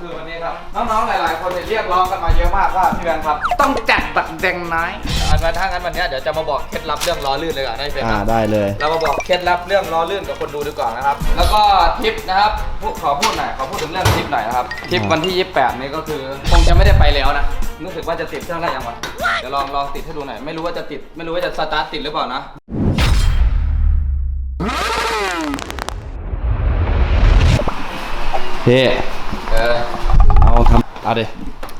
คือวันนี้ครับน้องๆหลาย ๆ คนเนี่ยเรียกร้องกันมาเยอะมากว่าพี่แบงค์ครับ ต้องจัดบัตรแดงน้อยอันนั้นถ้างั้นวันเนี้ยเดี๋ยวจะมาบอกเคล็ดลับเรื่องล้อลื่นเลยก่อนได้เฟรมอ่าครับได้เลย เรามาบอกเคล็ดลับเรื่องล้อลื่นกับคนดูดีกว่านะครับ แล้วก็ทริปนะครับพูดขอพูดหน่อยขอพูดถึงเรื่องทริปหน่อยนะครับทริปวันที่ 28 นี้ก็คือคงจะไม่ได้ไปแล้วนะรู้สึกว่าจะติดเครื่องได้ยังวะเดี๋ยวลองลองติดให้ดูหน่อยไม่รู้ว่าจะติดไม่รู้ว่าจะสตาร์ทติดหรือเปล่านะ พี่เออเอาทำเอาดิ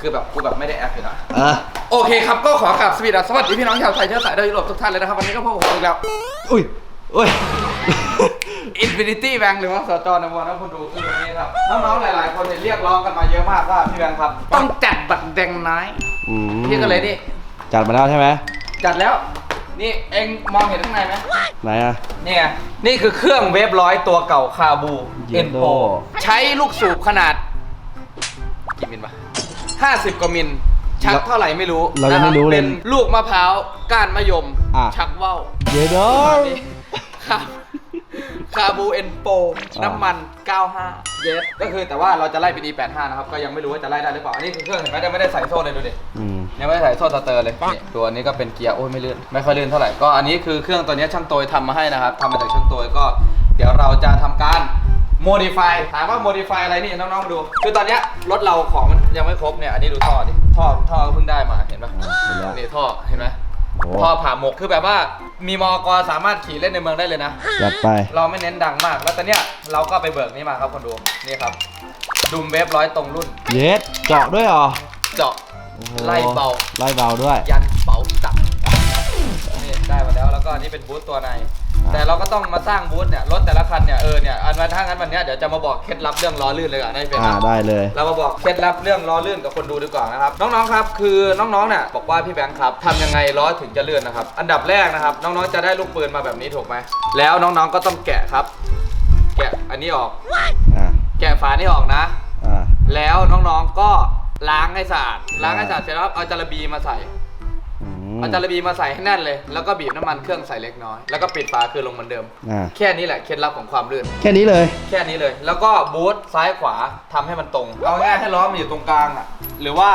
คือแบบกูแบบไม่ได้แอคเลยนะเออโอเคครับก็ขอกราบสวัสดีสวัสดีพี่น้องชาวไทยเชื้อสายดาวยุโรปทุกท่านเลยนะครับ วันนี้ก็พบกับผมอีกแล้ว อุ้ยอุ้ย Infinity Bank หรือว่าสจนวันนะคุณดูคือวันนี้ครับ น้องๆหลายๆ คนเนี่ยเรียกร้องกันมาเยอะมากว่าพี่แบงค์ครับ ต้องจัดบัตรแดงน้อยอืมพี่ก็เลยนี่ จัดมาแล้วใช่ไหมจัจัดแล้วนี่เอ็งมองเห็นข้างในไหมไหนอะ นี่ไงนี่คือเครื่องเวฟร้อยตัวเก่าคาบูเย็เอ็นนโดโปใช้ลูกสูบขนาด 50 กว่ามิล ชักเท่าไหร่ไม่รู้เรายัไม่รู้เลยบเป็นลูกมะพร้าวก้านมะยมชักว่าวเยอะด้อ ครับคาบูเอนโปน้ำมัน 95 เยสก็คือแต่ว่าเราจะไล่เป็น E85 นะครับ ก็ยังไม่รู้ว่าจะไล่ได้หรือเปล่า อันนี้คือเครื่องเห็นไหมยังไม่ได้ใส่โซ่เลยดูดิ อืม ยังไม่ได้ใส่โซ่สเตอร์เลยตัวนี้ก็เป็นเกียร์โอ้ยไม่ลื่นไม่ค่อยลื่นเท่าไหร่ก็อันนี้คือเครื่องตัวนี้ช่างโตยทำมาให้นะครับทำมาจากช่างโตยก็ เดี๋ยวเราจะทำการ modify ถามว่า modify อะไรนี่น้องๆมาดู คือตอนเนี้ยรถเราของมันยังไม่ครบเนี่ยอันนี้ดูท่อดิท่อท่อเพิ่งได้มาเห็นปะเห็นแล้วนี่ท่อเห็นไหมโอ้ ท่อผ่าหมกคือแบบว่ามีมอกสามารถขี่เล่นในเมืองได้เลยนะ จัดไป เราไม่เน้นดังมาก แล้วตอนเนี้ยเราก็ไปเบิกนี่มาครับคนดูนี่ครับดุมเวฟร้อยตรงรุ่น เยสเจาะด้วยเหรอเจาะ โอ้โหไล่เบา ไล่เบาด้วย ยันเป๋าตับนี่ได้มาแล้วแล้วก็อันนี่เป็นบูธตัวในอ่า แต่เราก็ต้องมาสร้างบูธเนี่ยรถแต่ละคันเนี่ยเออเนี่ยอันวันถ้างั้นวันเนี้ยเดี๋ยวจะมาบอกเคล็ดลับเรื่องล้อลื่นเลยก่อนได้เป็นอ่าได้เลย เรามาบอกเคล็ดลับเรื่องล้อลื่นกับคนดูดีกว่านะครับน้องๆครับคือน้องๆเนี่ยบอกว่าพี่แบงค์ครับทำยังไงล้อถึงจะเลื่อนนะครับอันดับแรกนะครับน้องๆจะได้ลูกปืนมาแบบนี้ถูกไหมแล้วน้องๆก็ต้องแกะครับ แกะอันนี้ออก อ่าแกะฝานี่ออกนะ อ่าแล้วน้องๆก็ล้างให้สะอาดล้างให้สะอาดเสร็จแล้วเอาจาระบีมาใส่อืม เอาจาระบีมาใส่ให้แน่นเลย แล้วก็บีบน้ำมันเครื่องใส่เล็กน้อย แล้วก็ปิดฝาคือลงเหมือนเดิม อ่า แค่นี้แหละเคล็ดลับของความลื่น แค่นี้เลย แค่นี้เลย แล้วก็บูทซ้ายขวาทำให้มันตรง เอาง่ายๆให้ล้อมันอยู่ตรงกลางอะ หรือว่า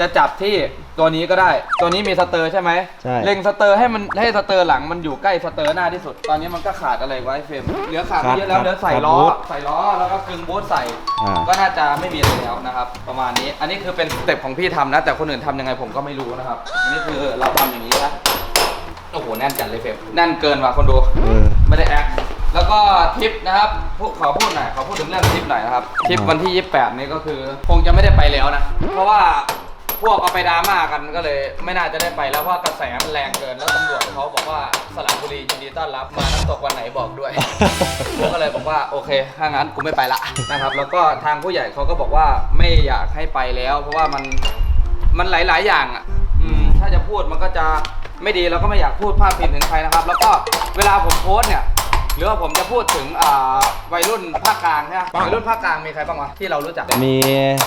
จะจับที่ ตัวนี้ก็ได้ ตัวนี้มีสเตอร์ใช่ไหมใช่ เล็งสเตอร์ให้มันให้สเตอร์หลังมันอยู่ใกล้สเตอร์หน้าที่สุด ตอนนี้มันก็ขาดอะไรไว้เฟรมเหลือขาดไม่เยอะแล้วเหลือใส่ล้อ ใส่ล้อแล้วก็กึงบูทใส่ อ่า ก็น่าจะไม่มีอะไรแล้วนะครับ ประมาณนี้ อันนี้คือเป็นสเต็ปของพี่ทำนะ แต่คนอื่นทำยังไงผมก็ไม่รู้นะครับ อันนี้คือเราทำอย่างนี้นะโอ้โห แน่นจัดเลยเฟรมแน่นเกินว่ะคนดู เออ ไม่ได้แอค แล้วก็ทริปนะครับพูดขอพูดหน่อย ขอพูดถึงเรื่องทริปหน่อยนะครับทริปอ่าวันที่ 28 นี้ก็คือ คงจะไม่ได้ไปแล้วนะ เพราะว่า พวกเอาไปดราม่ากันก็เลยไม่น่าจะได้ไปแล้วเพราะกระแสมันแรงเกินแล้วตำรวจเขาบอกว่าสระบุรียินดีต้อนรับมาน้ำตกวันไหนบอกด้วย ผมก็เลยบอกว่าโอเคถ้างั้นกูไม่ไปละนะครับ แล้วก็ทางผู้ใหญ่เขาก็บอกว่าไม่อยากให้ไปแล้ว เพราะว่ามันมันหลาย ๆ อย่างอะอืมถ้าจะพูดมันก็จะไม่ดีเราก็ไม่อยากพูดพาดพิงถึงใครนะครับ แล้วก็เวลาผมโพสต์เนี่ย หรือว่าผมจะพูดถึงอ่าวัยรุ่นภาคกลางใช่ไหมวัยรุ่นภาคกลางมีใครบ้างวะที่เรารู้จัก มี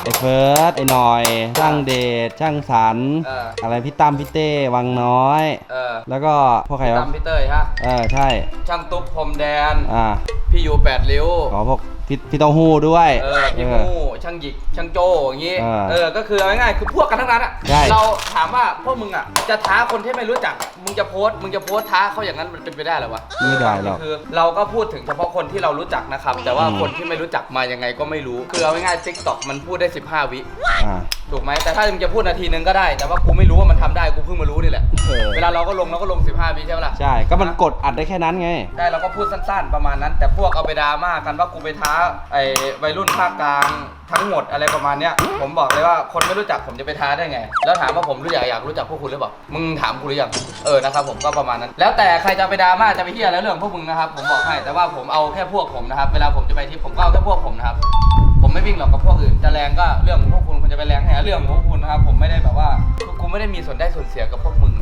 ไอ้เฟิร์สไอ้หน่อย ช่างเดชช่างสันเออ อะไรพี่ตั้มพี่เต้วังน้อย เออแล้วก็พวกใครพี่วะตั้มพี่เต้ยฮะเออใช่ช่างตุ๊กพรมแดน อ่า พี่ยูแปดริ้ว ขอพวกพี่พี่เต้าหู้ด้วย เออพี่เอมูอช่างหยิกช่างโจอย่างงี้ เออเออ ก็คือเอาง่ายๆคือพวกกันทั้งนั้นอะ ใช่ เราถามว่าพวกมึงอะ จะท้าคนที่ไม่รู้จักอะมึงจะโพสต์มึงจะโพสต์ท้าเขาอย่างนั้นมันเป็นไปได้เหรอวะ ไม่ได้หรอก คือเราก็พูดถึงเฉพาะคนที่เรารู้จักนะครับ แต่ว่าอืม คนที่ไม่รู้จักมายังไงก็ไม่รู้ คือเอาง่ายๆ TikTok มันพูดได้ 15 วิ อ่า ถูกไหมแต่ถ้ามึงจะพูดนาทีนึงก็ได้ แต่ว่ากูไม่รู้ว่ามันทำได้ กูเพิ่งมารู้นี่แหละ เออ เวลาเราก็ลงเราก็ลง 15วิใช่ไหมล่ะใช่ ก็มันกดอัดได้แค่นั้นไง ได้เราก็พูดสั้นๆประมาณนั้น แต่พวกเอาไปดราม่ากันว่ากูไปท้าไอ้วัยรุ่นภาคกลางทั้งหมดอะไรประมาณเนี้ยผมบอกเลยว่าคนไม่รู้จักผมจะไปท้าได้ไง แล้วถามว่าผมรู้จักอยากรู้จักพวกคุณหรือเปล่ามึงถามกูหรือยังเออนะครับผมก็ประมาณนั้น แล้วแต่ใครจะไปดราม่าจะไปเฮียแล้วเรื่องพวกมึงนะครับผมบอกให้แต่ว่าผมเอาแค่พวกผมนะครับเวลาผมจะไปทริปผมก็เอาแค่พวกผมนะครับผมไม่วิ่งหรอกกับพวกอื่นจะแรงก็เรื่องของพวกคุณคุณจะไปแรงแค่เรื่องของพวกคุณนะครับผมไม่ได้แบบว่าคือกูไม่ได้มีส่วนได้ส่วนเสียกับพวกมึง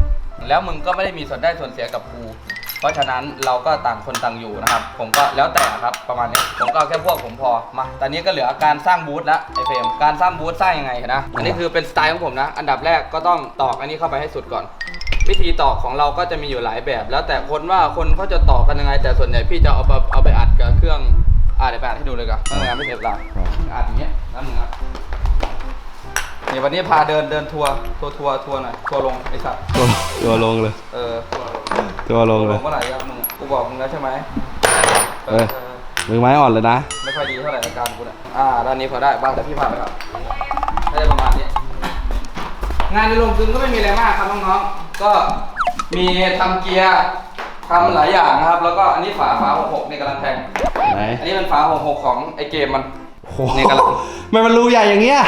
แล้วมึงก็ไม่ได้มีส่วนได้ส่วนเสียกับกู เพราะฉะนั้นเราก็ต่างคนต่างอยู่นะครับ ผมก็แล้วแต่ครับประมาณนี้ ผมก็เอาแค่พวกผมพอ มา ตอนนี้ก็เหลือการสร้างบูธแล้วไอเฟรมการสร้างบูธสร้างยังไงนะ อันนี้คือเป็นสไตล์ของผมนะ อันดับแรกก็ต้องตอกอันนี้เข้าไปให้สุดก่อน วิธีตอกของเราก็จะมีอยู่หลายแบบ แล้วแต่คนว่าคนเขาจะตอกกันยังไง แต่ส่วนใหญ่พี่จะเอาไปเอาไปอัดกับเครื่องอ่าเดี๋ยวไปอัดให้ดูเลยกันถ้ามึงานไม่เสร็จละอัดอย่างเงี้ยแล้วมึงอะ นี่วันนี้พาเดินเดินทัวร์ทัวร์ทัวร์ทัวร์หน่อยทัวร์ลงไอ้สัตว์ตัวตัวลงเลย เออทัวร์ลงตัวลงเลยเมื่อไหร่ครับมึงกูบอกมึงแล้วใช่ไหมเออ มือไม้อ่อนเลยนะ ไม่ค่อยดีเท่าไหร่อาการกูเนี่ยอ่าด้านนี้พอได้บ้างแต่พี่พาไปครับได้ประมาณนี้ งานในโรงกลึงก็ไม่มีอะไรมากครับน้องๆ ก็มีทำเกียร์ทำหลายอย่างนะครับ แล้วก็อันนี้ฝาฝา66นี่กำลังแทงไหน อันนี้เป็นฝา66ของไอเกมมันโอ้โห นี่กำลังไม่มันรูใหญ่อย่างเงี้ย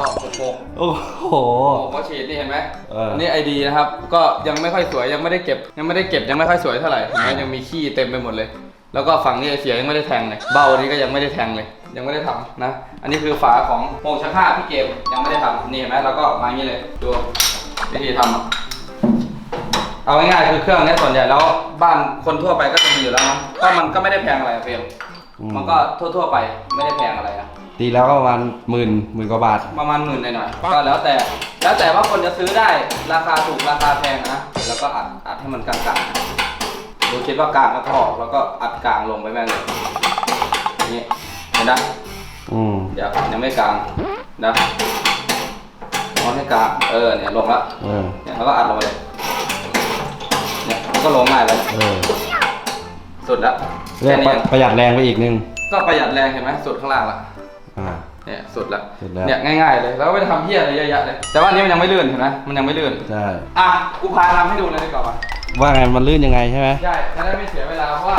ก็66โอ้โหโอ้โหฉีดนี่เห็นไหมเอออันนี้ไอดีนะครับ ก็ยังไม่ค่อยสวยยังไม่ได้เก็บ ยังไม่ได้เก็บยังไม่ค่อยสวยเท่าไหร่เห็นไหมยังมีขี้เต็มไปหมดเลย แล้วก็ฝั่งนี้ไอเสียยังไม่ได้แทงเลย เบ้านี้ก็ยังไม่ได้แทงเลย ยังไม่ได้ทำนะ อันนี้คือฝาของโป่งชักผ้าพี่เกมยังไม่ได้ทำนี่เห็นไหมเราก็มาอย่างนี้เลยดูวิธีทำเอาง่ายๆคือเครื่องเนี้ยส่วนใหญ่แล้วบ้านคนทั่วไปก็จะมีอยู่แล้วนะก็มันก็ไม่ได้แพงอะไรอะเฟรม อืม มันก็ทั่วๆไปไม่ได้แพงอะไรนะตีแล้วก็ประมาณหมื่นหมื่นกว่าบาท ประมาณหมื่นหน่อยๆก็แล้วแต่ แล้วแต่ว่าคนจะซื้อได้ราคาถูกราคาแพงนะแล้วก็อัดอัดให้มันกลางๆดูคิดว่ากลางก็พอแล้วก็อัดกลางลงไปแม่งเลยนี่เห็นนะ อืมเดี๋ยวยังไม่กลางนะมอนให้กลางเออเนี่ยลงละเออเนี่ยแล้วก็อัดลงไปเลยเนี่ยมันก็ลงง่ายแล้ว เออสุดแล้ว เรียแค่กนี้ประหยัดแรงไปอีกนึงก็ประหยัดแรงเห็นไหมสุดข้างล่างละอ่า เนี่ยสุดแล้วสุดแล้ว เนี่ยง่ายๆเลยแล้วก็ไม่ได้ทำเพี้ยอะไรเยอะแยะเลย แต่ว่าอันนี้มันยังไม่ลื่นเห็นไหมมันยังไม่ลื่นใช่อะกูพาทำให้ดูเลยดีกว่าป่ะว่าไงมันลื่นยังไงใช่ไหม ใช่จะได้ไม่เสียเวลาเพราะว่า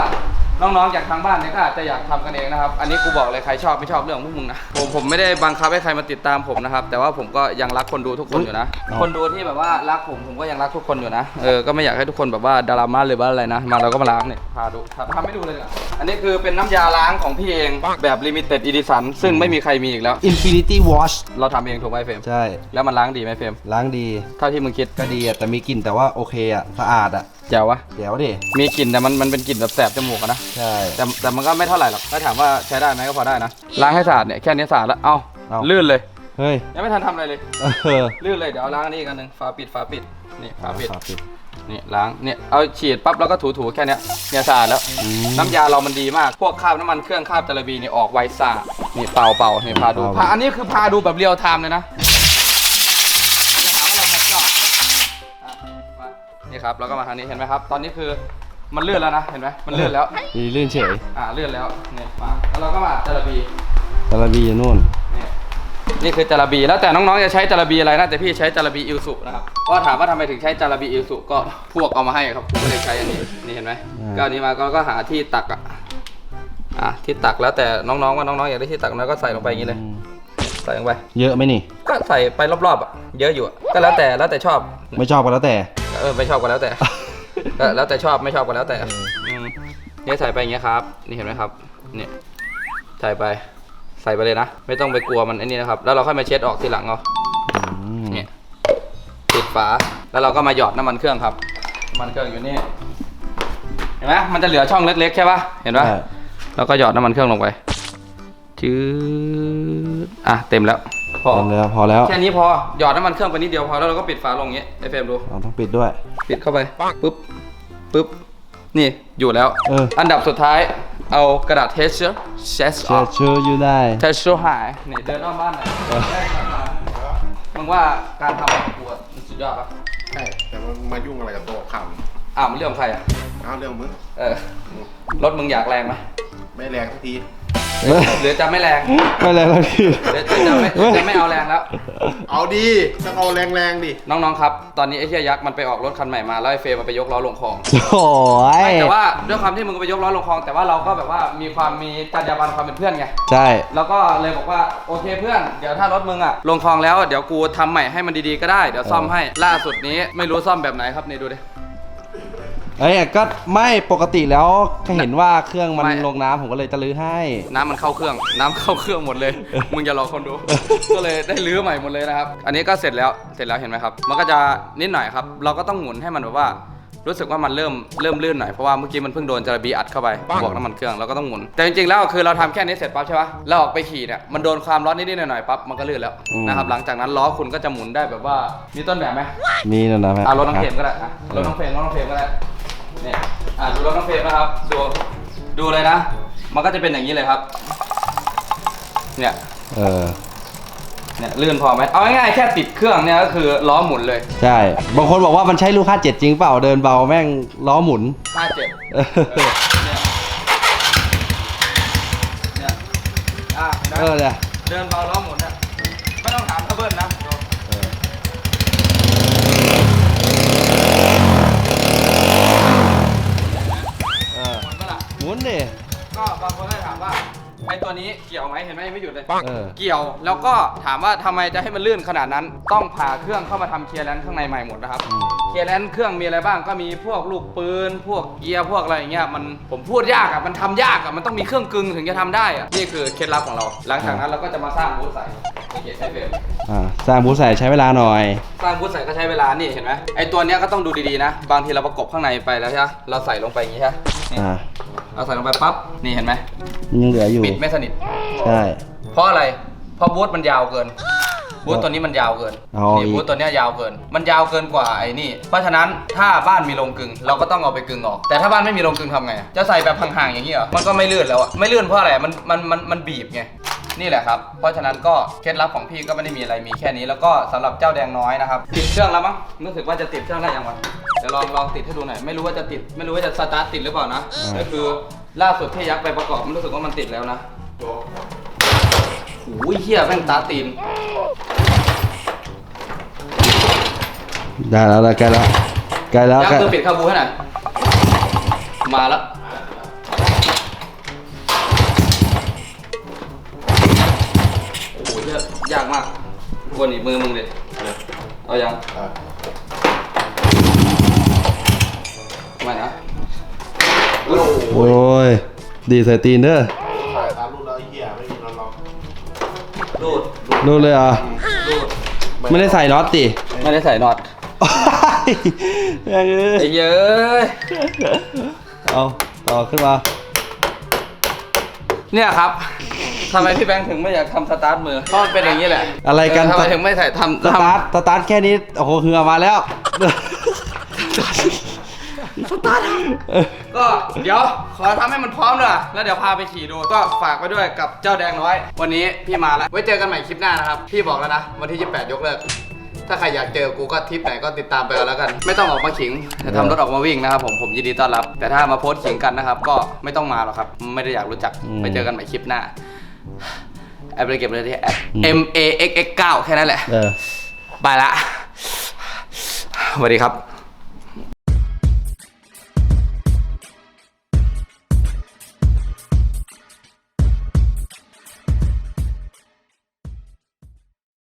น้องๆจากทางบ้านเนี่ยก็อาจจะอยากทำกันเองนะครับ อันนี้กูบอกเลยใครชอบไม่ชอบเรื่องของพวกมึงนะ ผมผมไม่ได้บังคับให้ใครมาติดตามผมนะครับ แต่ว่าผมก็ยังรักคนดูทุกคนอยู่นะ คนดูที่แบบว่ารักผมผมก็ยังรักทุกคนอยู่นะ เออ ก็ไม่อยากให้ทุกคนแบบว่าดราม่าหรือว่าอะไรนะ มาเราก็มาล้างเนี่ย พาดูทำทำให้ดูเลยดีกว่าอันนี้คือเป็นน้ำยาล้างของพี่เองแบบลิมิเต็ดอีดิสันซึ่งไม่มีใครมีอีกแล้ว Infinity Watch เราทำเองถูกไหมเฟรมใช่ แล้วมันล้างดีไหมเฟรมล้างดี เท่าที่มึงคิด ก็ดีอะแต่มีกลิ่นแต่ว่าโอเคอะสะอาดอะแจ๋ววะ เดี๋ยวดิ มีกลิ่นแต่มันมันเป็นกลิ่นแบบแสบจมูกอะนะ ใช่ แต่แต่มันก็ไม่เท่าไหร่หรอก ถ้าถามว่าใช้ได้ไหมก็พอได้นะ ล้างให้สะอาดเนี่ยแค่นี้สะอาดแล้ว เอ้าเอ้า ลื่นเลย เฮ้ย ยังไม่ทันทำอะไรเลย เออลื่นเลย เดี๋ยวเอาล้างอันนี้อีกอันหนึ่งฝาปิดฝาปิด นี่ฝาปิดฝาปิด นี่ล้าง เนี่ยเอาฉีดปั๊บแล้วก็ถูๆแค่เนี้ยเนี่ยสะอาดแล้วอืมน้ำยาเรามันดีมาก พวกคราบน้ำมันเครื่องคราบจาระบีนี่ออกไวสะอาดนี่เป่าเป่านี่พาดูเป่าพาอันนี้คือพาดูแบบเรียลไทม์เลยนะ นี่ครับแล้วก็มาทางนี้เห็นไหมครับ ตอนนี้คือมันเลื่อนแล้วนะเห็นไหมมันเลื่อนแล้วมีลื่นเฉยอ่าเลื่อนแล้วเนี่ยมาแล้วเราก็มาจาระบีตะลบีอยู่นู่นเนี่ยนี่คือจาระบีแล้วแต่น้องๆจะใช้จาระบีอะไรนะแต่พี่ใช้จาระบีอิลสุนะครับก็ถามว่าทำไมถึงใช้จาระบีอิลสุก็พวกเอามาให้ครับผมไม่ได้ใช้อันนี้นี่เห็นไหมอ่าก็อันนี้มาก็ก็หาที่ตักอะอะที่ตักแล้วแต่น้องๆว่าน้องๆอยากได้ที่ตักแล้วก็ใส่ลงไปอย่างนี้เลยอืมใส่ลงไปเยอะไหมนี่ ก็ใส่ไปรอบๆอะเยอะอยู่อะก็แล้วแต่แล้วแต่ชอบ ไม่ชอบก็แล้วแต่เออไม่ชอบก็แล้วแต่ก็แล้วแต่ชอบไม่ชอบก็แล้วแต่มเนี่ยใส่ไปอย่างเงี้ยครับ นี่เห็นไหมครับ เนี่ยใส่ไป ใส่ไปเลยนะ ไม่ต้องไปกลัวมันไอ้นี่นะครับ แล้วเราค่อยมาเช็ดออกทีหลังเอาอืมเนี่ย ปิดฝา แล้วเราก็มาหยอดน้ำมันเครื่องครับ น้ำมันเครื่องอยู่นี่ เห็นไหมมันจะเหลือช่องเล็กๆใช่ปะเห็นปะใช่แล้วก็หยอดน้ำมันเครื่องลงไปจืดอะ เต็มแล้ว พอพอแล้วพอแล้วแค่นี้พอหยอดน้ำมันเครื่องไปนิดเดียวพอแล้วเราก็ปิดฝาลงอย่างเงี้ยไอเฟรมดูเราต้องปิดด้วย ปิดเข้าไปปุ๊บปุ๊บนี่อยู่แล้วเอออันดับสุดท้ายเอากระดาษเทสเชอร์เชสอเชื่ออกเชื่ออยู่ได้ เทสเชอร์หายนี่เดินรอบบ้านหน่อยได้ครับมามึงว่าการทำของกูอะมันสุดยอดปะใช่แต่มันมายุ่งอะไรกับตัวข่าวอ้าวมันเรื่องของใครอะเอาเรื่องมึงเออรถมึงอยากแรงไหมไม่แรงสักที หรือจะไม่แรงไม่แล้วพี่หรือจะไม่จะไม่เอาแรงแล้ว เอาดีต้องเอาแรงๆดิ น้องๆครับ ตอนนี้ไอ้เหี้ยยักษ์มันไปออกรถคันใหม่มาแล้วไอ้เฟรมมันไปยกล้อลงคลองโอ้ยไม่แต่ว่าด้วยความที่มึงไปยกล้อลงคลอง แต่ว่าเราก็แบบว่ามีความมีจรรยาบรรณความเป็นเพื่อนไง ใช่ แล้วก็เลยบอกว่าโอเคเพื่อน เดี๋ยวถ้ารถมึงอะลงคลองแล้วเดี๋ยวกูทำใหม่ให้มันดีๆก็ได้ เดี๋ยวซ่อมให้ ล่าสุดนี้ไม่รู้ซ่อมแบบไหนครับนี่ดูดิ เอ้ยก็ไม่ปกติแล้วแค่เห็นว่าเครื่องมันไม่ ลงน้ำผมก็เลยจะลื้อให้ น้ำมันเข้าเครื่อง น้ำเข้าเครื่องหมดเลย มึงอย่ารอคนดู ก็เลยได้รื้อใหม่หมดเลยนะครับ อันนี้ก็เสร็จแล้ว เสร็จแล้วเห็นไหมครับ มันก็จะนิดหน่อยครับ เราก็ต้องหมุนให้มันแบบว่า รู้สึกว่ามันเริ่มเริ่มลื่นหน่อย เพราะว่าเมื่อกี้มันเพิ่งโดนจระบีอัดเข้าไป บวกน้ำมันเครื่อง เราก็ต้องหมุน แต่จริงๆแล้วคือเราทำแค่นี้เสร็จปั๊บใช่ปะเราออกไปขี่เนี่ย มันโดนความร้อนนิดๆหน่อยๆปั๊บ มันก็ลื่นแล้วอืม นะครับ หลังจากนั้นล้อคุณก็จะหมุนได้แบบว่า มีต้นแบบไหมมีนะนะแม่อะรถน้องเฟรมก็ได้อะรถน้องเฟรมรถน้องเฟรมก็ได้ เนี่ยอะดูรถน้องเฟรมนะครับ ดูดูเลยนะ มันก็จะเป็นอย่างนี้เลยครับ เนี่ยเออ เนี่ยลื่นพอไหมเอาง่ายๆแค่ติดเครื่องเนี่ยก็คือล้อหมุนเลยใช่ บางคนบอกว่ามันใช้ลูกค้าเจ็ดจริงเปล่าเดินเบาแม่งล้อหมุน ห้าเจ็ด เออเนี่ยเนี่ยอะเห็นไหมเออเนี่ยเดินเบาล้อหมุนอะไม่ต้องถามถ้าเบิ้ลนะ เออ เออ หมุนปะล่ะ หมุ นดิ ก็บางคนก็ถามว่าไอ้ตัวนี้เกี่ยวไหมเห็นไหมยังไม่หยุดเลย เออ เกี่ยวแล้วก็ถามว่าทำไมจะให้มันลื่นขนาดนั้น ต้องผ่าเครื่องเข้ามาทำเคลียร์แลนซ์ข้างในใหม่หมดนะครับอืมเคลียร์แลนซ์เครื่องมีอะไรบ้างก็มีพวกลูกปืน พวกเกียร์พวกอะไรอย่างเงี้ยมันผมพูดยากอะมันทำยากอะมันต้องมีเครื่องกึงถึงจะทำได้อะนี่คือเคล็ดลับของเรา หลังจากนั้นเราก็จะมาสร้างบูธใส่ ในเกียร์ใช้เฟรมอ่าสร้างบูธใส่ใช้เวลาหน่อย สร้างบูธใส่ก็ใช้เวลานี่เห็นไหมไอตัวเนี้ยก็ต้องดูดีๆนะ บางทีเราประกบข้างในไปแล้วใช่ไหมเราใส่ลงไปอย่างงี้ใช่ไหมนี่อ่าเราใส่ลงไปปั๊บนี่เห็นไหมยังเหลืออยู่ปิดไม่สนิท ใช่ เพราะอะไร เพราะบูธมันยาวเกิน บูธตัวนี้มันยาวเกินเอานี่อีก บูธตัวเนี้ยยาวเกิน มันยาวเกินกว่าไอ้นี่ เพราะฉะนั้นถ้าบ้านมีโรงกลึง เราก็ต้องเอาไปกลึงออก แต่ถ้าบ้านไม่มีโรงกลึงทำไงอะจะใส่แบบห่างๆอย่างนี้เหรอ มันก็ไม่ลื่นแล้วอะไม่ลื่นเพราะอะไร มัน มัน มัน มันบีบไง นี่แหละครับ เพราะฉะนั้นก็เคล็ดลับของพี่ก็ไม่ได้มีอะไรมีแค่นี้ แล้วก็สำหรับเจ้าแดงน้อยนะครับติดเครื่องแล้วมั้งรู้สึกว่าจะติดเครื่องได้ยังวะเดี๋ยวลองลองติดให้ดูหน่อยไม่รู้ว่าจะติดไม่รู้ว่าจะสตาร์ทติดหรือเปล่านะก็คือล่าสุดที่ยักษ์ไปประกอบมันรู้สึกว่ามันติดแล้วนะโอ้ยเฮียแม่งตาตีนได้แล้วใกล้แล้วใกล้แล้วยักใกล้ษ์คือปิดคาบูให้หน่อยมาแล้ว ยอะยากมากกวนอีกมือมึงเลยเอายังอะไม่นะโอ้โหโอ้ย ดีใส่ตีนเด้อถ่ายตามรุ่นแล้วไอ้เหี้ยไม่มีน็อตล็อกรูดดูเลยเหรอะรูดไม่ได้ใส่น็อตติไม่ได้ใส่น็อตยังเอ้ไอ้ยเย้ยเอาต่อขึ้นมา เนี่ยครับ ทำไมพี่แบงค์ถึงไม่อยากทำสตาร์ทมือเพราะมันเป็นอย่างนี้แหละอะไรกัน เทำไมถึงไม่ใส่ทำสทำตาร์ทสตาร์ทแค่นี้โอ้โหเหงื่อมาแล้วก็เดี๋ยวขอทำให้มันพร้อมเลยแล้วเดี๋ยวพาไปขี่ดูก็ฝากไว้ด้วยกับเจ้าแดงน้อย วันนี้พี่มาแล้วไว้เจอกันใหม่คลิปหน้านะครับ พี่บอกแล้วนะ วันที่ 28 ยกเลิก ถ้าใครอยากเจอกูก็ทริปไหนก็ติดตามไปเอาแล้วกัน ไม่ต้องออกมาขิงแต่ทำรถออกมาวิ่งนะครับผมผมยินดีต้อนรับ แต่ถ้ามาโพสต์ขิงกันนะครับ ก็ไม่ต้องมาหรอกครับ ไม่ได้อยากรู้จักอืม ไปเจอกันใหม่คลิปหน้า แอปไปเก็บเลยที่แอปอืม M A X X 9แค่นั้นแหละ เออ ไปละสวัสดีครับ